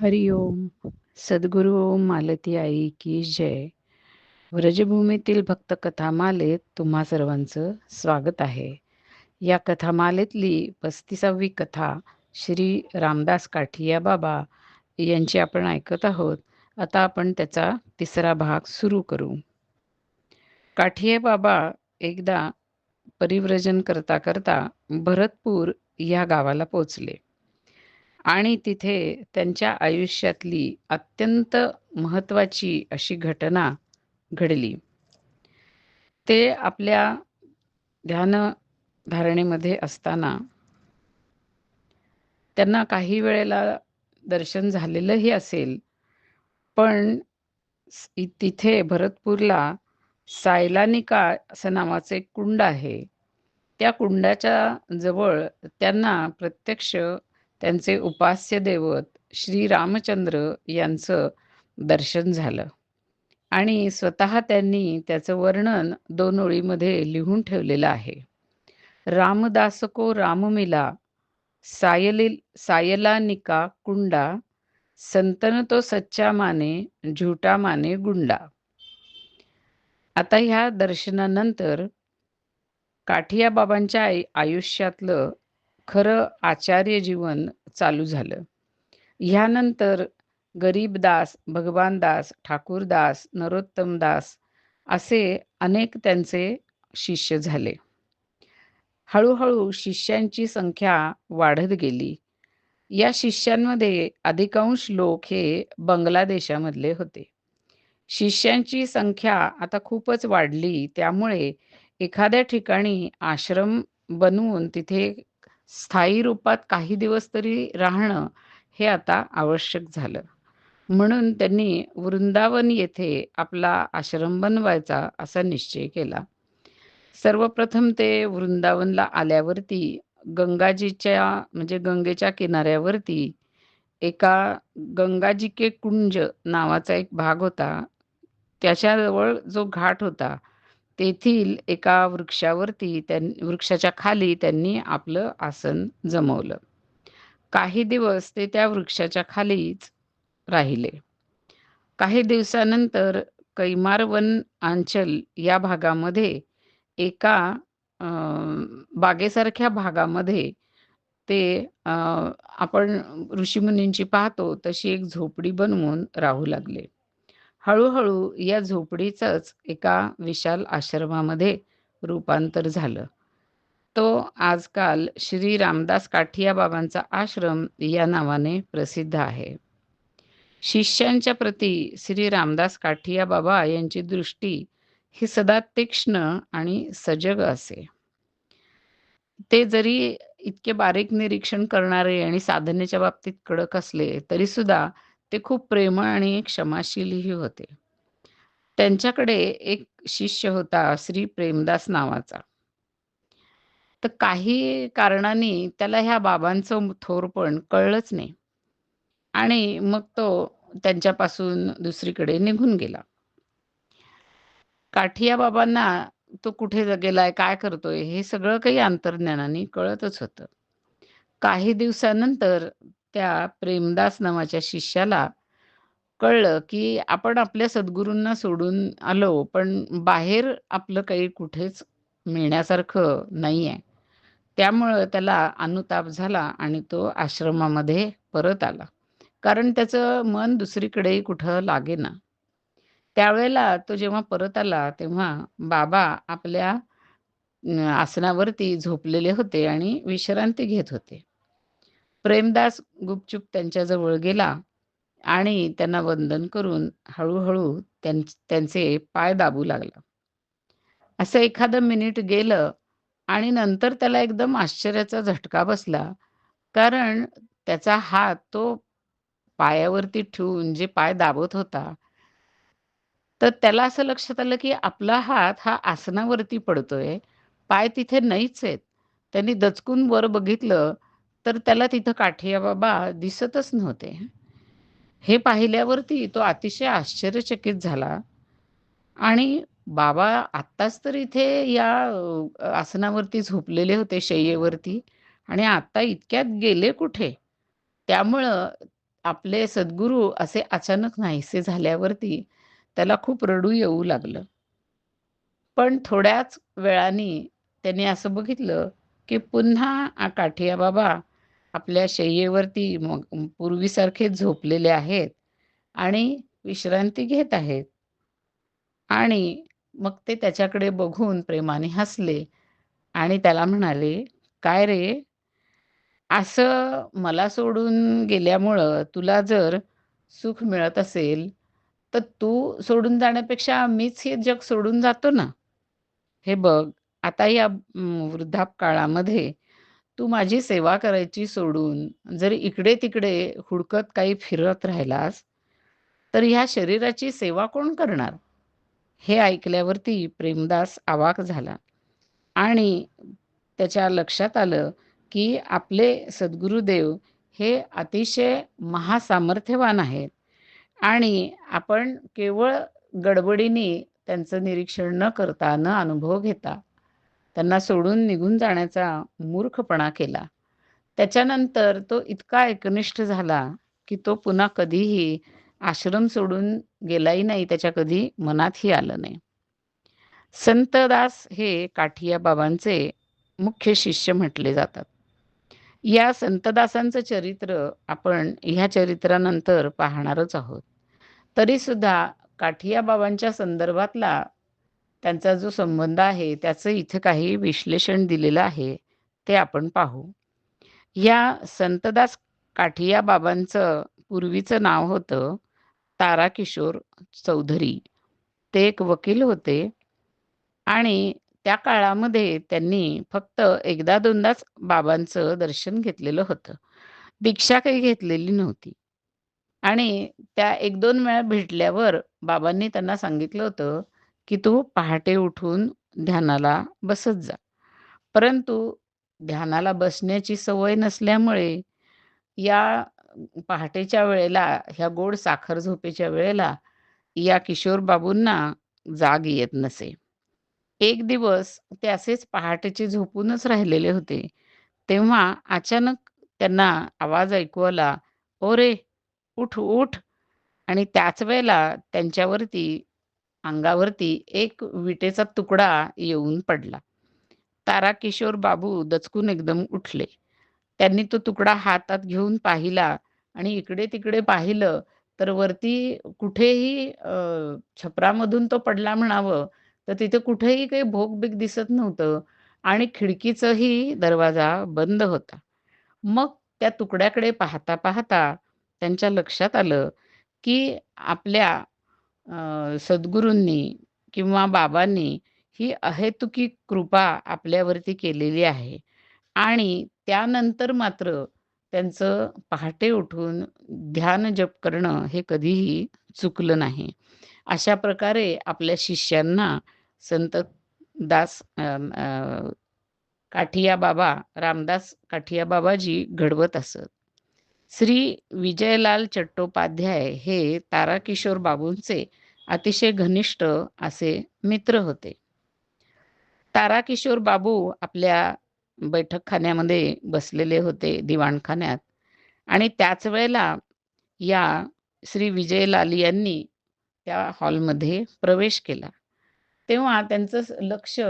हरिओम सद्गुरु ओम मालती आई की जय. व्रजभूमीतील भक्त कथामालेत तुम्हा सर्वांचं स्वागत आहे. या कथामालेतली पस्तीसावी कथा श्री रामदास काठिया बाबा यांची आपण ऐकत आहोत. आता आपण त्याचा तिसरा भाग सुरू करू. काठिया बाबा एकदा परिव्रजन करता करता भरतपूर या गावाला पोचले. आणि तिथे त्यांच्या आयुष्यातली अत्यंत महत्वाची अशी घटना घडली. ते आपल्या ध्यान धारणेमध्ये असताना त्यांना काही वेळेला दर्शन झालेलंही असेल पण तिथे भरतपूरला सायलानिका असं नावाचं एक कुंड आहे. त्या कुंडाच्या जवळ त्यांना प्रत्यक्ष त्यांचे उपास्य दैवत श्री रामचंद्र यांचं दर्शन झालं. आणि स्वतः त्यांनी त्याचं वर्णन दोन ओळीमध्ये लिहून ठेवलेलं आहे. रामदासको राममिला सायली सायलानिका कुंडा संतन तो सच्चा माने झुटा माने गुंडा. आता ह्या दर्शनानंतर काठिया बाबांच्या आयुष्यातलं खरं आचार्य जीवन चालू झालं. ह्यानंतर गरीबदास भगवानदास ठाकूरदास नरोत्तमदास असे अनेक त्यांचे शिष्य झाले. हळूहळू शिष्यांची संख्या वाढत गेली. या शिष्यांमध्ये अधिकांश लोक हे बांगलादेशामधले होते. शिष्यांची संख्या आता खूपच वाढली त्यामुळे एखाद्या ठिकाणी आश्रम बनवून तिथे स्थायी रूपात काही दिवस तरी राहणं हे आता आवश्यक झालं. म्हणून त्यांनी वृंदावन येथे आपला आश्रम बनवायचा असा निश्चय केला. सर्वप्रथम ते वृंदावनला आल्यावरती गंगाजीच्या म्हणजे गंगेच्या किनाऱ्यावरती एका गंगाजी के कुंज नावाचा एक भाग होता. त्याच्याजवळ जो घाट होता तेथील एका वृक्षावरती त्यां वृक्षाच्या खाली त्यांनी आपलं आसन जमवलं. काही दिवस ते त्या वृक्षाच्या खालीच राहिले. काही दिवसानंतर कैमारवन अंचल या भागामध्ये एका बागेसारख्या भागामध्ये ते आपण ऋषीमुनींची पाहतो तशी एक झोपडी बनवून राहू लागले. हळूहळू या झोपडीचंच एका विशाल आश्रमामध्ये रूपांतर झालं. तो आजकाल श्री रामदास काठिया बाबांचा आश्रम या नावाने प्रसिद्ध आहे. शिष्यांच्या प्रती श्री रामदास काठिया बाबा यांची दृष्टी ही सदा तीक्ष्ण आणि सजग असे. ते जरी इतके बारीक निरीक्षण करणारे आणि साधनेच्या बाबतीत कडक असले तरी सुद्धा ते खूप प्रेमळ आणि क्षमाशीलही होते. त्यांच्याकडे एक शिष्य होता श्री प्रेमदास नावाचा. तर काही कारणाने त्याला ह्या बाबांचं थोरपण कळलंच नाही. आणि मग तो त्यांच्यापासून दुसरीकडे निघून गेला. काठिया बाबांना तो कुठे गेलाय काय करतोय हे सगळं काही अंतर्ज्ञानाने कळतच होतं. काही दिवसानंतर त्या प्रेमदास नावाच्या शिष्याला कळलं की आपण आपल्या सद्गुरूंना सोडून आलो पण बाहेर आपलं काही कुठेच मिळण्यासारखं नाही आहे त्यामुळं त्याला अनुताप झाला आणि तो आश्रमामध्ये परत आला. कारण त्याचं मन दुसरीकडेही कुठं लागेना. त्यावेळेला तो जेव्हा परत आला तेव्हा बाबा आपल्या आसनावरती झोपलेले होते आणि विश्रांती घेत होते. प्रेमदास गुपचूप त्यांच्याजवळ गेला आणि त्यांना वंदन करून हळूहळू त्यांचे पाय दाबू लागला. असं एखादं मिनिट गेलं आणि नंतर त्याला एकदम आश्चर्याचा झटका बसला कारण त्याचा हात तो पायावरती ठेवून जे पाय दाबत होता तर त्याला असं लक्षात आलं की आपला हात हा आसनावरती पडतोय पाय तिथे नाहीच आहेत. त्यांनी दचकून वर बघितलं तर त्याला तिथं काठिया बाबा दिसतच नव्हते. हे पाहिल्यावरती तो अतिशय आश्चर्यचकित झाला. आणि बाबा आत्ताच तर इथे या आसनावरती झोपलेले होते शय्येवरती. आणि आता इतक्यात गेले कुठे? त्यामुळं आपले सद्गुरू असे अचानक नाहीसे झाल्यावरती त्याला खूप रडू येऊ लागलं. पण थोड्याच वेळाने त्याने असं बघितलं, की पुन्हा काठिया बाबा आपल्या शय्येवरती मग पूर्वीसारखेच झोपलेले आहेत आणि विश्रांती घेत आहेत. आणि मग ते त्याच्याकडे बघून प्रेमाने हसले आणि त्याला म्हणाले, "काय रे? असं मला सोडून गेल्यामुळं तुला जर सुख मिळत असेल, तर तू सोडून जाण्यापेक्षा मीच हे जग सोडून जातो ना. हे बघ, आता या वृद्धाप वृद्धापकाळामध्ये तू माझी सेवा करायची सोडून जर इकडे-तिकडे हुडकत काही फिरत राहिलास, तर ह्या शरीराची सेवा कोण करणार?" हे ऐकल्यावरती प्रेमदास आवाक झाला आणि त्याच्या लक्षात आलं, की आपले सद्गुरुदेव हे अतिशय महासामर्थ्यवान आहेत आणि आपण केवळ गडबडीने त्यांचं निरीक्षण न करता, न अनुभव घेता, त्यांना सोडून निघून जाण्याचा मूर्खपणा केला. त्याच्यानंतर तो इतका एकनिष्ठ झाला, की तो पुन्हा कधीही आश्रम सोडून गेलाही नाही, त्याच्या कधी मनातही आलं नाही. संतदास हे काठिया बाबांचे मुख्य शिष्य म्हटले जातात. या संतदासांचं चरित्र आपण ह्या चरित्रानंतर पाहणारच आहोत. तरीसुद्धा काठिया बाबांच्या संदर्भातला त्यांचा जो संबंध आहे, त्याचं इथं काही विश्लेषण दिलेलं आहे, ते आपण पाहू. या संतदास काठिया बाबांचं पूर्वीचं नाव होतं ताराकिशोर चौधरी. ते एक वकील होते आणि त्या काळामध्ये त्यांनी फक्त एकदा दोनदाच बाबांचं दर्शन घेतलेलं होतं. दीक्षा काही घेतलेली नव्हती. आणि त्या 1-2 वेळा भेटल्यावर बाबांनी त्यांना सांगितलं होतं, की "तू पहाटे उठून ध्यानाला बसत जा." परंतु ध्यानाला बसण्याची सवय नसल्यामुळे या पहाटेच्या वेळेला, ह्या गोड साखर झोपेच्या वेळेला या किशोर बाबूंना जाग येत नसे. एक दिवस ते असेच पहाटेचे झोपूनच राहिलेले होते. तेव्हा अचानक त्यांना आवाज ऐकू आला, "ओ रे! उठ, उठ!" आणि त्याच वेळेला त्यांच्यावरती अंगावरती एक विटेचा तुकडा येऊन पडला. तारा किशोर बाबू दचकून एकदम उठले. त्यांनी तो तुकडा हातात घेऊन पाहिला आणि इकडे-तिकडे पाहिलं, तर वरती कुठेही छपरामधून तो पडला म्हणावं, तर तिथे कुठेही काही भोग-बीग दिसत नव्हतं आणि खिडकीचाही दरवाजा बंद होता. मग त्या तुकड्याकडे पाहता-पाहता त्यांच्या लक्षात आलं, की आपल्या सद्गुरूंनी किंवा बाबांनी ही अहेतुकी कृपा आपल्यावरती केलेली आहे आणि त्यानंतर मात्र त्यांचं पहाटे उठून ध्यान जप करणं हे कधीही चुकलं नाही. अशा प्रकारे आपल्या शिष्यांना संत दास काठिया बाबा, रामदास काठिया बाबाजी घडवत असत. श्री विजयलाल चट्टोपाध्याय हे ताराकिशोर बाबूंचे अतिशय घनिष्ठ असे मित्र होते. ताराकिशोर बाबू आपल्या बैठकखान्यामध्ये बसलेले होते दिवाणखान्यात आणि त्याच वेळेला या श्री विजयलाल यांनी त्या हॉलमध्ये प्रवेश केला. तेव्हा त्यांचं लक्ष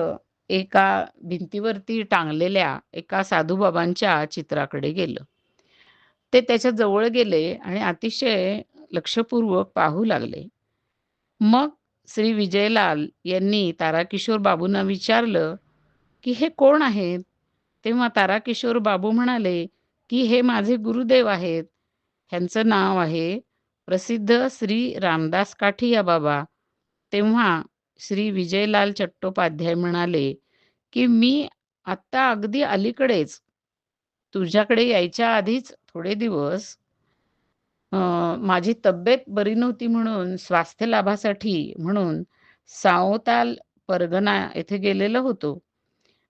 एका भिंतीवरती टांगलेल्या एका साधूबाबांच्या चित्राकडे गेलं. ते त्याच्याजवळ गेले आणि अतिशय लक्षपूर्वक पाहू लागले. मग श्री विजयलाल यांनी ताराकिशोर बाबूंना विचारलं, की "हे कोण आहेत?" तेव्हा ताराकिशोर बाबू म्हणाले, की "हे माझे गुरुदेव आहेत. ह्यांचं नाव आहे प्रसिद्ध श्री रामदास काठिया बाबा." तेव्हा श्री विजयलाल चट्टोपाध्याय म्हणाले, की "मी आत्ता अगदी अलीकडेच तुझ्याकडे यायच्या आधीच थोडे दिवस माझी तब्येत बरी नव्हती म्हणून स्वास्थ्य लाभासाठी म्हणून सावताल परगना येथे गेलेलो होतो.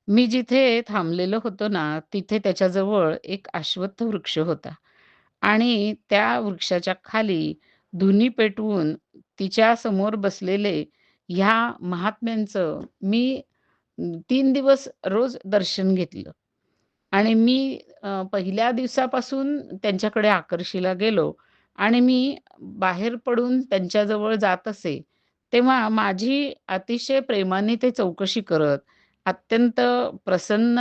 मी जिथे थांबलेलो होतो ना, तिथे त्याच्याजवळ एक अश्वत्थ वृक्ष होता आणि त्या वृक्षाच्या खाली धुनी पेटवून तिच्या समोर बसलेले ह्या महात्म्यांचं मी तीन दिवस रोज दर्शन घेतलं आणि मी पहिल्या दिवसापासून त्यांच्याकडे आकर्षीला गेलो आणि मी बाहेर पडून त्यांच्याजवळ जात असे, तेव्हा माझी अतिशय प्रेमाने ते चौकशी करत, अत्यंत प्रसन्न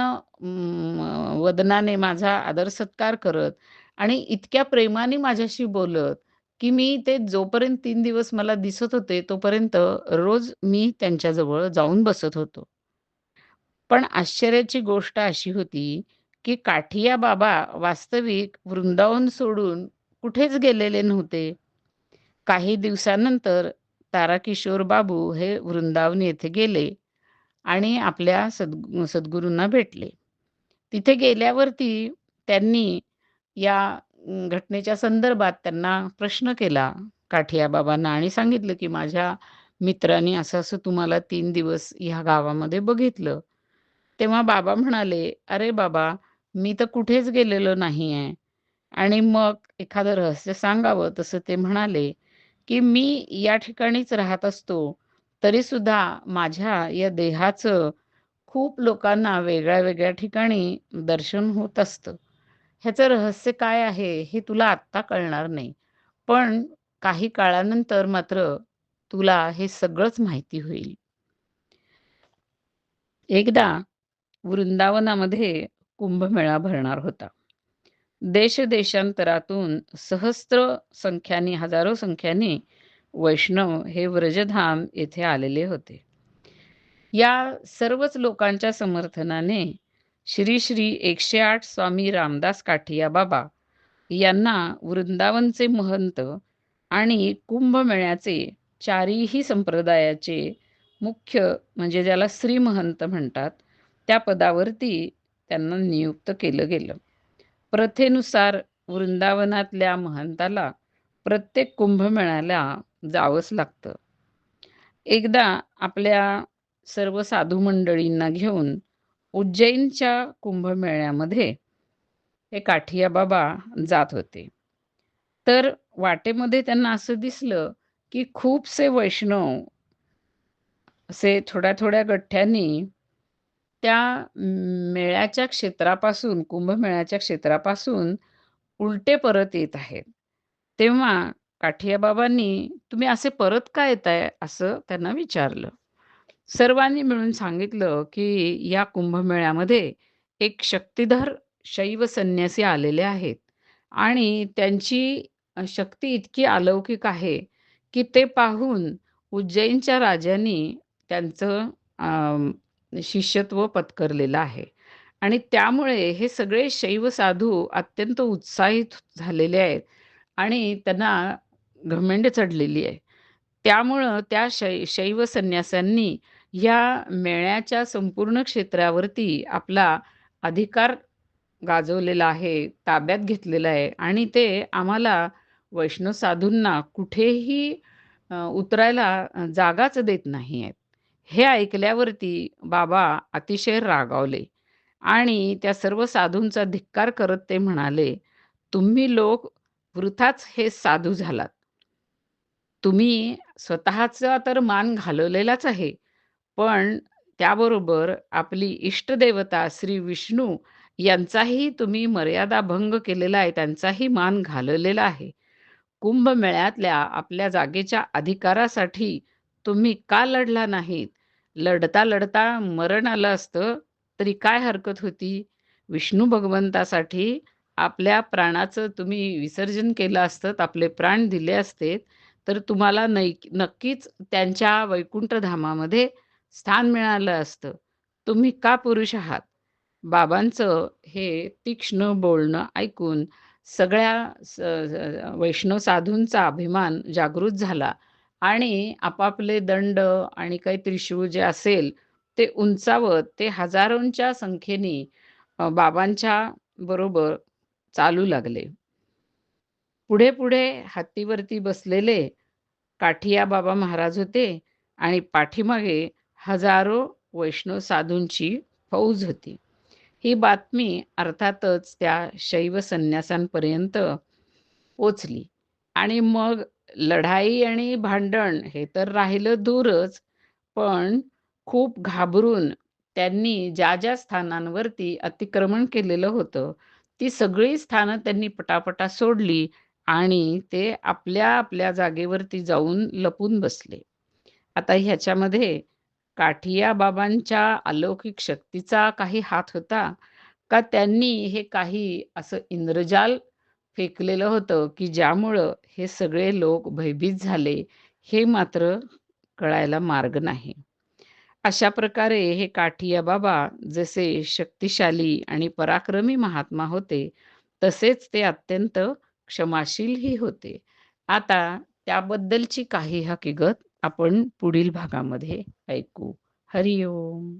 वदनाने माझा आदर-सत्कार करत आणि इतक्या प्रेमाने माझ्याशी बोलत, की मी ते जोपर्यंत तीन दिवस मला दिसत होते, तोपर्यंत रोज मी त्यांच्याजवळ जाऊन बसत होतो. पण आश्चर्याची गोष्ट अशी होती, की काठिया बाबा वास्तविक वृंदावन सोडून कुठेच गेलेले नव्हते. काही दिवसानंतर ताराकिशोर बाबू हे वृंदावन येथे गेले आणि आपल्या सद्गु सद्गुरूंना भेटले. तिथे गेल्यावरती त्यांनी या घटनेच्या संदर्भात त्यांना प्रश्न केला काठिया बाबांना आणि सांगितलं, की माझ्या मित्राने असं-असं तुम्हाला तीन दिवस ह्या गावामध्ये बघितलं. तेव्हा बाबा म्हणाले, "अरे बाबा, मी तर कुठेच गेलेलो नाही आहे." आणि मग एखादं रहस्य सांगावं तसं ते म्हणाले, की "मी या ठिकाणीच राहत असतो, तरी सुद्धा माझ्या या देहाचं खूप लोकांना वेगळ्या-वेगळ्या ठिकाणी दर्शन होत असतं. ह्याचं रहस्य काय आहे हे तुला आत्ता कळणार नाही. पण काही काळानंतर मात्र तुला हे सगळंच माहिती होईल." एकदा वृंदावनामध्ये कुंभमेळा भरणार होता. देश-देशांतरातून सहस्त्र संख्याने, हजारो संख्याने वैष्णव हे व्रजधाम येथे आलेले होते. या सर्वच लोकांच्या समर्थनाने श्री श्री 108 स्वामी रामदास काठिया बाबा यांना वृंदावनचे महंत आणि कुंभमेळ्याचे चारीही संप्रदायाचे मुख्य म्हणजे ज्याला श्रीमहंत म्हणतात, त्या पदावरती त्यांना नियुक्त केलं गेलं. प्रथेनुसार वृंदावनातल्या महंताला प्रत्येक कुंभमेळ्याला जावंच लागतं. एकदा आपल्या सर्व साधू मंडळींना घेऊन उज्जैनच्या कुंभमेळ्यामध्ये हे काठिया बाबा जात होते. तर वाटेमध्ये त्यांना असं दिसलं, की खूपसे वैष्णव असे थोड्या-थोड्या गठ्ठ्यांनी त्या मेळ्याच्या क्षेत्रापासून, कुंभमेळ्याच्या क्षेत्रापासून उलटे परत येत आहेत. तेव्हा काठियाबाबांनी "तुम्ही असे परत का येताय?" असं त्यांना विचारलं. सर्वांनी मिळून सांगितलं, की या कुंभमेळ्यामध्ये एक शक्तिधर शैव संन्यासी आलेले आहेत आणि त्यांची शक्ती इतकी अलौकिक आहे, की ते पाहून उज्जैनच्या राजांनी त्यांचं शिष्यत्व पत्करलेलं आहे आणि त्यामुळे हे सगळे शैव साधू अत्यंत उत्साहित झालेले आहेत आणि त्यांना घमेंड चढलेली आहे. त्यामुळं त्या शै शैव संन्यासांनी या मेळ्याच्या संपूर्ण क्षेत्रावरती आपला अधिकार गाजवलेला आहे, ताब्यात घेतलेला आहे आणि ते आम्हाला वैष्णव साधूंना कुठेही उतरायला जागाच देत नाही आहेत. हे ऐकल्यावरती बाबा अतिशय रागावले आणि त्या सर्व साधूंचा धिक्कार करत ते म्हणाले, "तुम्ही लोक वृथाच हे साधू झालात. तुम्ही स्वतःचा तर मान घालवलेलाच आहे, पण त्याबरोबर आपली इष्टदेवता श्री विष्णू यांचाही तुम्ही मर्यादा भंग केलेला आहे, त्यांचाही मान घालवलेला आहे. कुंभमेळ्यातल्या आपल्या जागेच्या अधिकारासाठी तुम्ही का लढला नाहीत? लढता-लढता मरण आलं असतं, तरी काय हरकत होती? विष्णू भगवंतासाठी आपल्या प्राणाचं तुम्ही विसर्जन केलं असतं, आपले प्राण दिले असते, तर तुम्हाला नैक नक्कीच त्यांच्या वैकुंठ धामामध्ये स्थान मिळालं असतं. तुम्ही का पुरुष आहात?" बाबांचं हे तीक्ष्ण बोलणं ऐकून सगळ्या स वैष्णव साधूंचा अभिमान जागृत झाला आणि आपापले दंड आणि काही त्रिशूळ जे असेल, ते उंचावत ते हजारोंच्या संख्येने बाबांच्या बरोबर चालू लागले. पुढे-पुढे हत्तीवरती बसलेले काठिया बाबा महाराज होते आणि पाठीमागे हजारो वैष्णव साधूंची फौज होती. ही बातमी अर्थातच त्या शैव संन्यासांपर्यंत पोचली आणि मग लढाई आणि भांडण हे तर राहिलं दूरच, पण खूप घाबरून त्यांनी ज्या-ज्या स्थानांवरती अतिक्रमण केलेलं होतं, ती सगळी स्थानं त्यांनी पटापटा सोडली आणि ते आपल्या आपल्या जागेवरती जाऊन लपून बसले. आता ह्याच्यामध्ये काठिया बाबांच्या अलौकिक शक्तीचा काही हात होता का त्यांनी हे काही असं इंद्रजाल फेकलेलं होतं, की ज्यामुळं हे सगळे लोक भयभीत झाले, हे मात्र कळायला मार्ग नाही. अशा प्रकारे हे काठिया बाबा जसे शक्तिशाली आणि पराक्रमी महात्मा होते, तसेच ते अत्यंत क्षमाशीलही होते. आता त्याबद्दलची काही हकीकत आपण पुढील भागामध्ये ऐकू. हरिओम